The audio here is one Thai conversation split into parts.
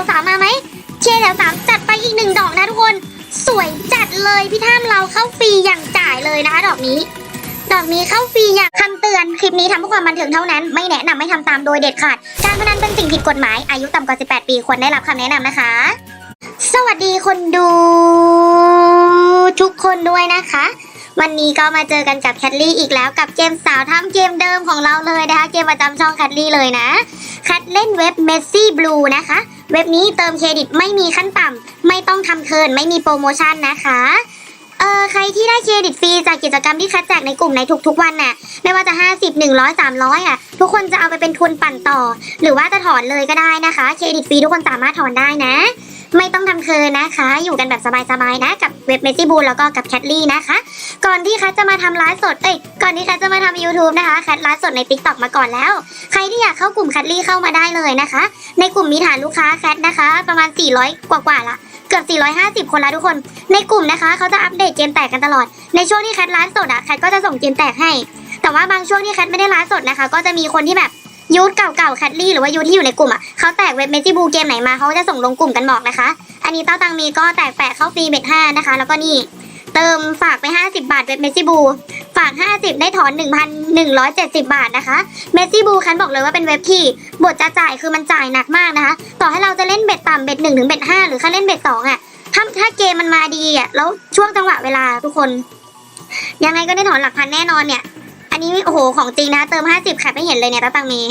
วสามมาไหมเคแถวสามจัดไปอีกหนึ่งดอกนะทุกคน สวยจัดเลยพี่ท่ามเราเข้าฟรีอย่างจ่ายเลยนะคะ ดอกนี้ ดอกนี้เข้าฟรีอย่างคำเตือนคลิปนี้ทำเพื่อความบันเทิงเท่านั้น ไม่แนะนำไม่ทำตามโดยเด็ดขาด การพนันเป็นสิ่งผิดกฎหมายอายุต่ำกว่า 18 ปีควรได้รับคำแนะนำนะคะ สวัสดีคนดู ทุกคนด้วยนะคะวันนี้ก็มาเจอกันกับแคทลี่อีกแล้วกับเกมสาวทำเกมเดิมของเราเลยนะคะ เกมประจำช่องแคทลี่เลยนะ แคทเล่นเว็บ Messi Blue นะคะ เว็บนี้เติมเครดิตไม่มีขั้นต่ำไม่ต้องทำเคินไม่มีโปรโมชั่นนะคะเออใครที่ได้เครดิตฟรีจากกิจกรรมที่คัดแจกในกลุ่มในทุกๆวันน่ะไม่ว่าจะ 50 100 300อะทุกคนจะเอาไปเป็นทุนปั่นต่อ หรือว่าจะถอนเลยก็ได้นะคะ เครดิตฟรีทุกคนสามารถถอนได้นะ ไม่ต้องทำเคินนะคะ อยู่กันแบบสบายๆนะ กับเว็บเมจิบูลแล้วก็กับแคทลี่นะคะ ก่อนที่คัทจะมาทำไลฟ์สด เอ้ย ก่อนที่คัทจะมาทำ YouTube นะคะ คัทไลฟ์สดใน t ิ k t o k มาก่อนแล้ว ใครที่อยากเข้ากลุ่มแคทลี่เข้ามาได้เลยนะคะ ในกลุ่มมีฐานลูกค้าแคทนะคะ ประมาณ 400 กว่าๆละเกือบ 450 คนล้วทุกคน ในกลุ่มนะคะ เขาจะอัปเดตเกมแตกกันตลอด ในช่วงที่แคทไลฟ์สดอะแคทก็จะส่งเกมแตกให้ แต่ว่าบางช่วงที่แคทไม่ได้ไลฟ์สดนะคะ ก็จะมีคนที่แบบ ยูทเก่าๆแคทลี่หรือว่ายูทที่อยู่ในกลุ่มอะเขาแตกเว็บเมจิบูเกมไหนมาเขาก็จะส่งลงกลุ่มกันบอกนะคะ อันนี้เต้าตังมีก็แตกแปะเข้าฟรีเบ็ดห้านะคะ แล้วก็นี่ เติมฝากไป 50 บาทเว็บเมจิบูฝาก 50 ได้ถอน 1,170 บาทนะคะเมสซี่บูคันบอกเลยว่าเป็นเว็บที่บทจะจ่ายคือมันจ่ายหนักมากนะคะ ต่อให้เราจะเล่นเบ็ดต่ำเบ็ดหนึ่งถึงเบ็ดห้าหรือแค่เล่นเบ็ดสองอะถ้าถ้าเกมมันมาดีอะแล้วช่วงจังหวะเวลาทุกคน ยังไงก็ได้ถอนหลักพันแน่นอนเนี่ย นี้โอ้โหของจริงนะเติม 50แคปไม่เห็นเลยเนี่ยตาตังมี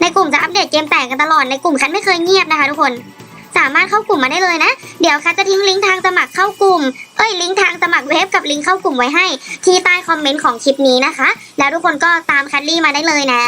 ในกลุ่มจะอัปเดตเกมแต่งกันตลอดในกลุ่มคันไม่เคยเงียบนะคะทุกคน สามารถเข้ากลุ่มมาได้เลยนะ เดี๋ยวคันจะทิ้งลิงก์ทางสมัครเข้ากลุ่ม เอ้ยลิงก์ทางสมัครเว็บกับลิงก์เข้ากลุ่มไว้ให้ ที่ใต้คอมเมนต์ของคลิปนี้นะคะ แล้วทุกคนก็ตามคันลี่มาได้เลยนะ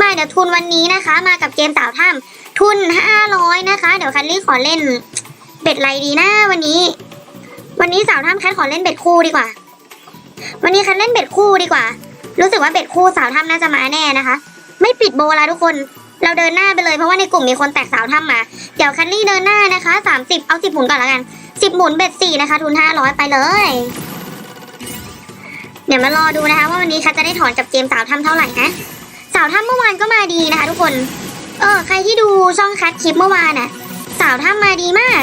มาเดี๋ยวทุนวันนี้นะคะ มากับเกมสาวถ้ำทุน 500 นะคะ เดี๋ยวคันลี่ขอเล่นเบ็ดไรดีนะวันนี้ วันนี้สาวถ้ำแคทขอเล่นเบ็ดคู่ดีกว่า วันนี้คันเล่นเบ็ดคู่ดีกว่า รู้สึกว่าเบ็ดคู่สาวถ้ำน่าจะมาแน่นะคะ ไม่ปิดโบละทุกคน เราเดินหน้าไปเลยเพราะว่าในกลุ่มมีคนแตกสาวถ้ำมา เดี๋ยวคันลี่เดินหน้านะคะ 30 เอา 10หมุนก่อนแล้วกัน 10 หมุนเบ็ด4นะคะ ทุน 500 ไปเลย เดี๋ยวมารอดูนะคะ ว่าวันนี้คัทจะได้ถอนจากเกมสาวถ้ำเท่าไหร่นะ สาวถ้ำเมื่อวานก็มาดีนะคะ ทุกคน เออ ใครที่ดูช่องคัทคลิปเมื่อวานน่ะ สาวถ้ำมาดีมาก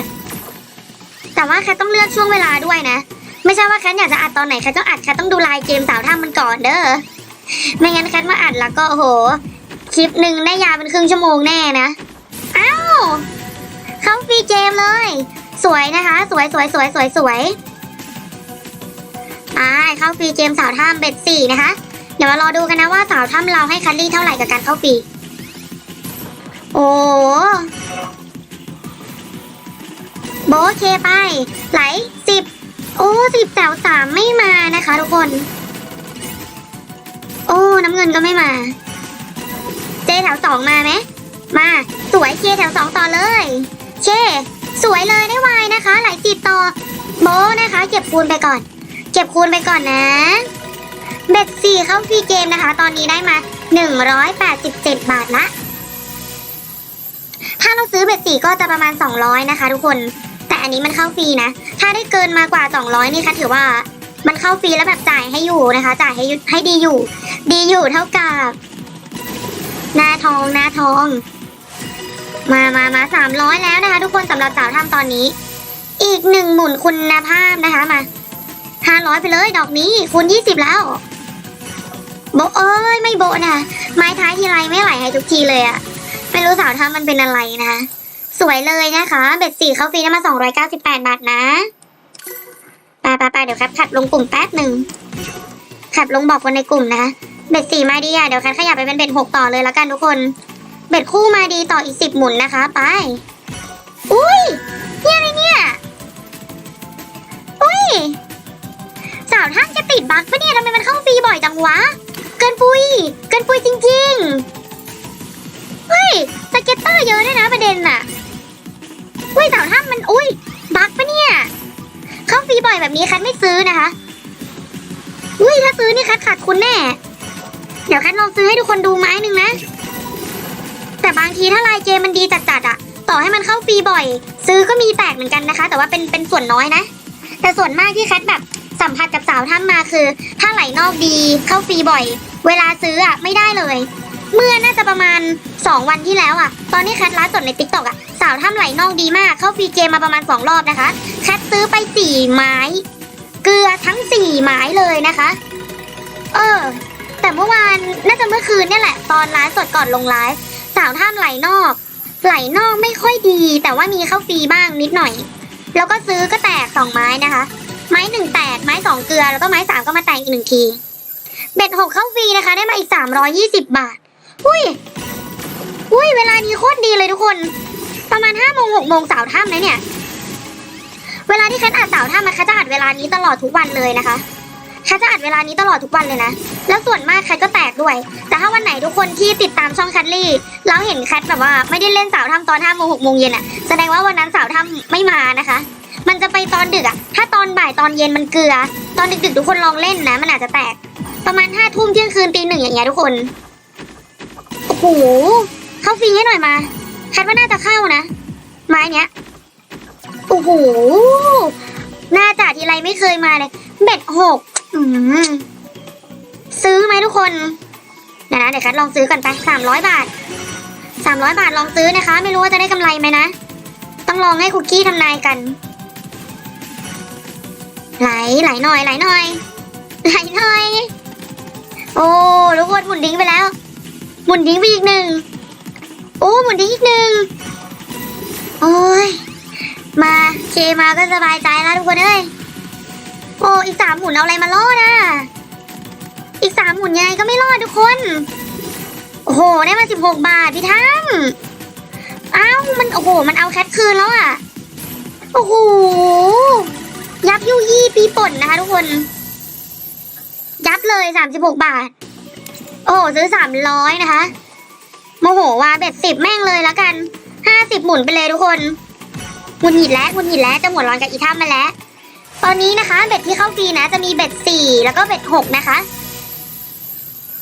แต่ว่าแคทต้องเลือกช่วงเวลาด้วยนะ ไม่ใช่ว่าแคทอยากจะอัดตอนไหนแคทต้องอัดแคทต้องดูลน์เกมสาวถ้ำมันก่อนเด้อไม่งั้นแคทมาอัดแล้วก็โอ้โหคลิปหนึ่งได้ยาวเป็นครึ่งชั่วโมงแน่นะอ้าวเข้าฟรีเกมเลย สวยนะคะ สวยสวยสวยสวยสวยไปเข้าฟรีเกมสาวถ้ำเบ็ดสี่นะคะ เดี๋ยวมารอดูกันนะว่าสาวถ้ำเราให้คัลลี่เท่าไหร่กับการเข้าฟรีโอ้โบเคไป ไหลสิบ โอ้สิบแถวสามไม่มานะคะ ทุกคน โอ้น้ำเงินก็ไม่มา เจแถวสองมาไหมมาสวยเคแถวสองต่อเลย เคสวยเลยได้วายนะคะ ไหลติดต่อโบนะคะ เก็บคูณไปก่อน เก็บคูณไปก่อนนะเบ็ดสี่เข้าฟรีเกมนะคะ ตอนนี้ได้มา 187 บาทละ ถ้าเราซื้อเบ็ดสี่ก็จะประมาณ 200 นะคะทุกคน อันนี้มันเข้าฟรีนะ ถ้าได้เกินมากว่า 200 นี่ค่ะถือว่ามันเข้าฟรีแล้วแบบจ่ายให้อยู่นะคะ จ่ายให้ให้ดีอยู่ ดีอยู่เท่ากับ หน้าทองหน้าทอง มามามาสามร้อยแล้วนะคะ ทุกคนสำหรับสาวถ้ำตอนนี้ อีกหนึ่งหมุนคุณภาพนะคะมาห้าร้อยไปเลยดอกนี้คูณยี่สิบแล้วโบเอ้ยไม่โบนะไม้ท้ายทีไรไม่ไหลให้ทุกทีเลยอะไม่รู้สาวถ้ำมันเป็นอะไรนะคะ สวยเลยนะคะ เบ็ดสี่เข้าฟรีได้มาสองร้อยเก้าสิบแปดบาทนะไปไปไปเดี๋ยวครับขับลงกลุ่มแป๊บหนึ่งขับลงบอกคนในกลุ่มนะ เบ็ดสี่มาดีอะเดี๋ยวแคทขยับไปเป็นเบ็ดหกต่อเลยแล้วกันทุกคน เบ็ดคู่มาดีต่ออีกสิบหมุนนะคะ ไป อุ้ยเนี่ยอะไรเนี่ย อุ้ยสาวท่านจะติดบั๊กปะเนี่ยทำไมมันเข้าฟรีบ่อยจังวะ เกินปุย เกินปุยจริงๆ เฮ้ยสเก็ตเตอร์เยอะด้วยนะประเด็นน่ะ อุ้ยสาวท่ามันอุ้ยบักปะเนี่ยเข้าฟรีบ่อยแบบนี้แคทไม่ซื้อนะคะ อุ้ยถ้าซื้อนี่แคทขาดคุณแน่ เดี๋ยวแคทลองซื้อให้ทุกคนดูไม้หนึ่งนะ แต่บางทีถ้าลายเกมมันดีจัดๆอะต่อให้มันเข้าฟรีบ่อย ซื้อก็มีแตกเหมือนกันนะคะ แต่ว่าเป็นเป็นส่วนน้อยนะ แต่ส่วนมากที่แคทแบบสัมผัสกับสาวถ้ำมาคือ ถ้าไหลนอกดีเข้าฟรีบ่อย เวลาซื้ออะไม่ได้เลย เมื่อน่าจะประมาณ 2 วันที่แล้วอะ ตอนที่แคทไลฟ์สดในติ๊กต็อกอะ สาวถ้ำไหลนองดีมาก เข้าฟรีเกมมาประมาณ 2 รอบนะคะ แคทซื้อไป 4 ไม้ เกลือทั้ง 4 ไม้เลยนะคะ เออ แต่เมื่อวานน่าจะเมื่อคืนนี่แหละ ตอนไลฟ์สดก่อนลงไลฟ์สาวถ้ำไหลนอก ไหลนอกไม่ค่อยดี แต่ว่ามีเข้าฟรีบ้างนิดหน่อย แล้วก็ซื้อก็แตกสองไม้นะคะ ไม้หนึ่งแตกไม้สองเกลือแล้วก็ไม้สามก็มาแตกอีกหนึ่งทีเบ็ดหกเข้าฟรีนะคะ ได้มาอีกสามร้อยี่สิบบาท อุ้ย อุ้ยเวลานี้โคตรดีเลยทุกคน ประมาณห้าโมงหกโมงสาวถ้ำนะเนี่ย เวลาที่แคทอัดสาวถ้ำนะคะจะอัดเวลานี้ตลอดทุกวันเลยนะคะแคทจะอัดเวลานี้ตลอดทุกวันเลยนะ แล้วส่วนมากแคทก็แตกด้วย แต่ถ้าวันไหนทุกคนที่ติดตามช่องแคทลี่แล้วเห็นแคทแบบว่าไม่ได้เล่นสาวถ้ำตอนห้าโมงหกโมงเย็นอะแสดงว่าวันนั้นสาวถ้ำไม่มานะคะมันจะไปตอนดึกอะถ้าตอนบ่ายตอนเย็นมันเกลือ ตอนดึกๆทุกคนลองเล่นนะ มันอาจจะแตก ประมาณห้าทุ่มเที่ยงคืนตีหนึ่งอย่างเงี้ยทุกคน โอ้โห เข้าฟรีให้หน่อยมาแคทว่าน่าจะเข้านะ ไม้เนี้ย โอ้โห หน่าจะทีไรไม่เคยมาเลย เบ็ดหกซื้อไหมทุกคนเดี๋ยวนะเดี๋ยวแคทลองซื้อกันไปสามร้อยบาทสามร้อยบาทลองซื้อนะคะ ไม่รู้ว่าจะได้กำไรไหมนะ ต้องลองให้คุกกี้ทำนายกัน ไหลไหลหน่อยไหลหน่อยไหลหน่อย โอ้ทุกคนหมุนดิ้งไปแล้ว หมุนดิ้งไปอีกหนึ่ง อ้หมุนดิ้งอีกหนึ่งโอ้ยมาเคมาก็สบายใจแล้วทุกคนเอ้ยโอ้อีกสามหมุนเอาอะไรมาล่อนะอีกสามหมุนยังไงก็ไม่รอดทุกคน โอ้โหได้มาสิบหกบาทพี่ทั้งอ้าวมันโอ้โห มันเอาแคทคืนแล้วอะโอ้โหยับยุยี่ปีป่นนะคะทุกคน ยับเลยสามสิบหกบาท โอ้โหซื้อสามร้อยนะคะ โมโหว่าเบ็ดสิบแม่งเลยละกันห้าสิบหมุนไปเลยทุกคนหมุนหิดแล้วหมุนหิดแล้วจะหมุนร้อนกับอีท่ามาแล้ว ตอนนี้นะคะ เบ็ดที่เข้าฟรีนะ จะมีเบ็ดสี่แล้วก็เบ็ดหกนะคะ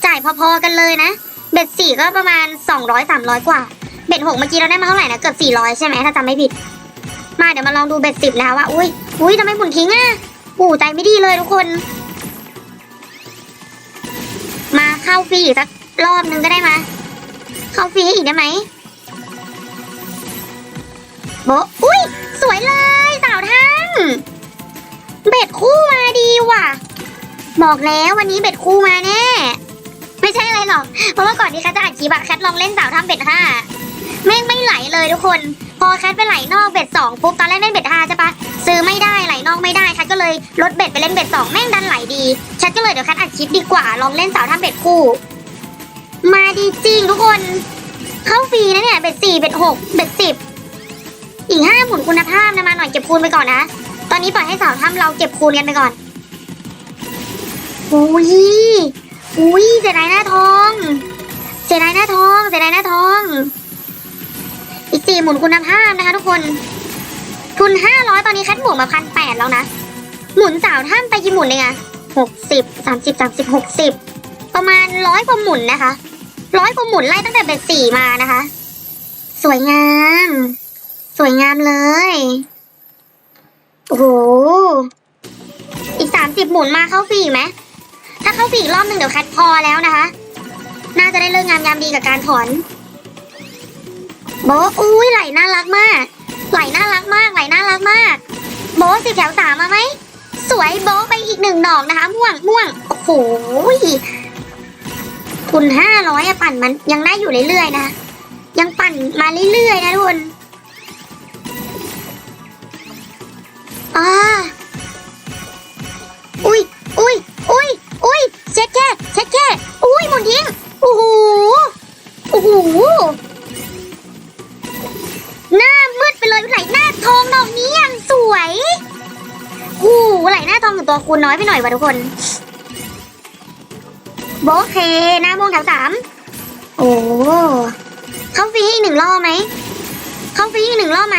จ่ายพอๆกันเลยนะ เบ็ดสี่ก็ประมาณสองร้อยสามร้อยกว่า เบ็ดหกเมื่อกี้เราได้มาเท่าไหร่นะเกือบสี่ร้อยใช่ไหมถ้าจำไม่ผิด มาเดี๋ยวมาลองดูเบ็ดสิบนะคะว่าอุ้ยอุ้ยทำไมหมุนทิ้งอะปู่ใจไม่ดีเลยทุกคน มาเข้าฟรีอีกสักรอบนึงก็ได้มา เข้าฟรีอีกได้ไหมโบอุ้ย สวยเลยสาวทั้งเบ็ดคู่มาดีว่ะ บอกแล้ววันนี้เบ็ดคู่มาแน่ ไม่ใช่อะไรหรอก เพราะว่าก่อนที่แคทจะอัดคลิปอะแคทลองเล่นสาวทำเบ็ดห้าแม่งไม่ไหลเลยทุกคน พอแคทไปไหลนอกเบ็ดสองปุ๊บตอนแรกเล่นเบ็ดห้าใช่ปะซื้อไม่ได้ไหลนอกไม่ได้แคทก็เลยลดเบ็ดไปเล่นเบ็ดสองแม่งดันไหลดีแคทก็เลยเดี๋ยวแคทอัดคลิปดีกว่าลองเล่นสาวทำเบ็ดคู่ มาดีจริงทุกคน เข้าฟรีนะเนี่ยเบ็ดสี่เบ็ดหกเบ็ดสิบอีกห้าหมุนคุณภาพนะมาหน่อยเก็บคูณไปก่อนนะ ตอนนี้ปล่อยให้สาวทำเราเก็บคูณกันไปก่อนอุ้ยอุ้ยเสียดายหน้าทอง เสียดายหน้าทองเสียดายหน้าทอง อีกสี่หมุนคุณภาพนะคะ ทุกคน ทุนห้าร้อยตอนนี้แคทหมุนมาพันแปดแล้วนะ หมุนสาวท่ามไปกี่หมุนเองอะหกสิบสามสิบสามสิบหกสิบประมาณร้อยกว่าหมุนนะคะ ร้อยกว่าหมุนไล่ตั้งแต่เบ็ดสี่มานะคะ สวยงาม สวยงามเลย โอ้โห อีกสามสิบหมุนมาเข้าฟรีอีกไหม ถ้าเข้าฟรีอีกรอบหนึ่งเดี๋ยวแคทพอแล้วนะคะ น่าจะได้เลิกงงามยามดีกับการถอนโบอุ้ยไหลน่ารักมาก ไหลน่ารักมากไหลน่ารักมาก โบสิบแถวสามมาไหม สวยโบไปอีกหนึ่งดอกนะคะ ม่วงม่วง โอ้โห ทุนห้าร้อยอะปั่นมันยังได้อยู่เรื่อยๆนะยังปั่นมาเรื่อยๆนะทุกคนอ่าอุ้ยอุ้ยอุ้ยอุ้ยเช็ดแค่เช็ดแค่อุ้ยหมุนทิ้งโอ้โหโอ้โหหน้ามืดไปเลยไหลหน้าทองดอกนี้ย่างสวยโอ้โหไหลหน้าทองกับตัวคูณน้อยไปหน่อยวะทุกคน โบะเคหน้าม่วงแถวสามโอ้เข้าฟรีอีกหนึ่งรอบไหมเข้าฟรีอีกหนึ่งรอบไหม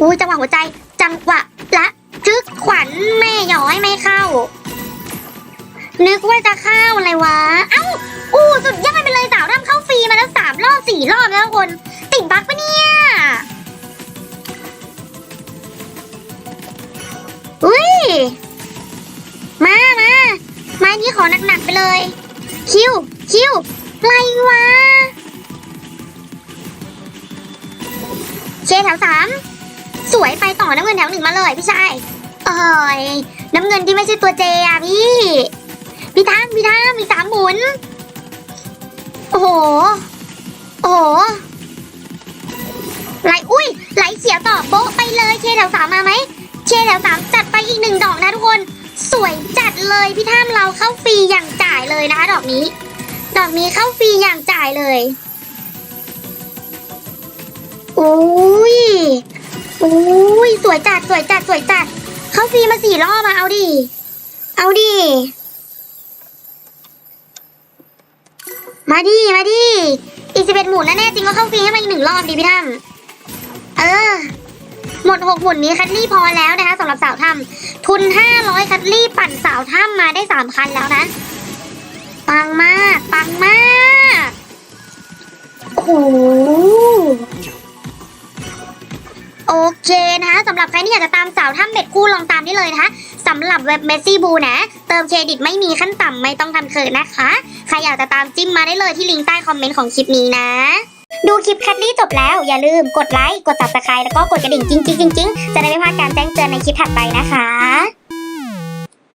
อุ้ยจังหวะหัวใจ จังหวะละจึกขวัญแม่ย้อยไม่เข้า นึกว่าจะเข้าอะไรวะ เอ้าอู้สุดยอดไปเลยสาวทำเข้าฟรีมาแล้วสามรอบสี่รอบแล้วทุกคน ติดบั๊กปะเนี่ยอุ้ยมามา ไม้นี้ขอหนักๆไปเลย คิว คิวไรวะ เคแถวสาม สวยไปต่อน้ำเงินแถวหนึ่งมาเลยพี่ชายเอ้ยน้ำเงินที่ไม่ใช่ตัวเจอะพี่ พี่ทั้งพี่ทั้งมีสามหมุน โอ้โห โอ้โหไหลอุ้ยไหลเสียต่อโป๊ะไปเลย เคแถวสามมาไหม เคแถวสามจัดไปอีกหนึ่งดอกนะทุกคน สวยจัดเลยพี่ท่ามเราเข้าฟรีอย่างจ่ายเลยนะคะ ดอกนี้ ดอกนี้เข้าฟรีอย่างจ่ายเลยอุ้ยอุ้ยสวยจัดสวยจัดสวยจัด เข้าฟรีมาสี่รอบมาเอาดิเอาดิมาดิมาดิอีกสิบเอ็ดหมุนแน่จริงก็เข้าฟรีให้มาอีกหนึ่งรอบดีพี่ท่ามเออหมดหกหมุนนี้คัดลี่พอแล้วนะคะสำหรับสาวถ้ำ ทุนห้าร้อยคัดลี่ปั่นสาวถ้ำมาได้สามคันแล้วนะ ปังมาก ปังมากโอ้โหโอเคนะคะสำหรับใครที่อยากจะตามสาวถ้ำเบ็ดคู่ลองตามได้เลยนะคะสำหรับเว็บเมสซี่บูนะ เติมเครดิตไม่มีขั้นต่ำไม่ต้องทำเขินนะคะ ใครอยากจะตามจิ้มมาได้เลยที่ลิงก์ใต้คอมเมนต์ของคลิปนี้นะ ดูคลิปคัดลี่จบแล้วอย่าลืมกดไลค์ กด subscribe แล้วก็กดกระดิ่งจริงๆๆๆจะได้ไม่พลาดการแจ้งเตือนในคลิปถัดไปนะคะ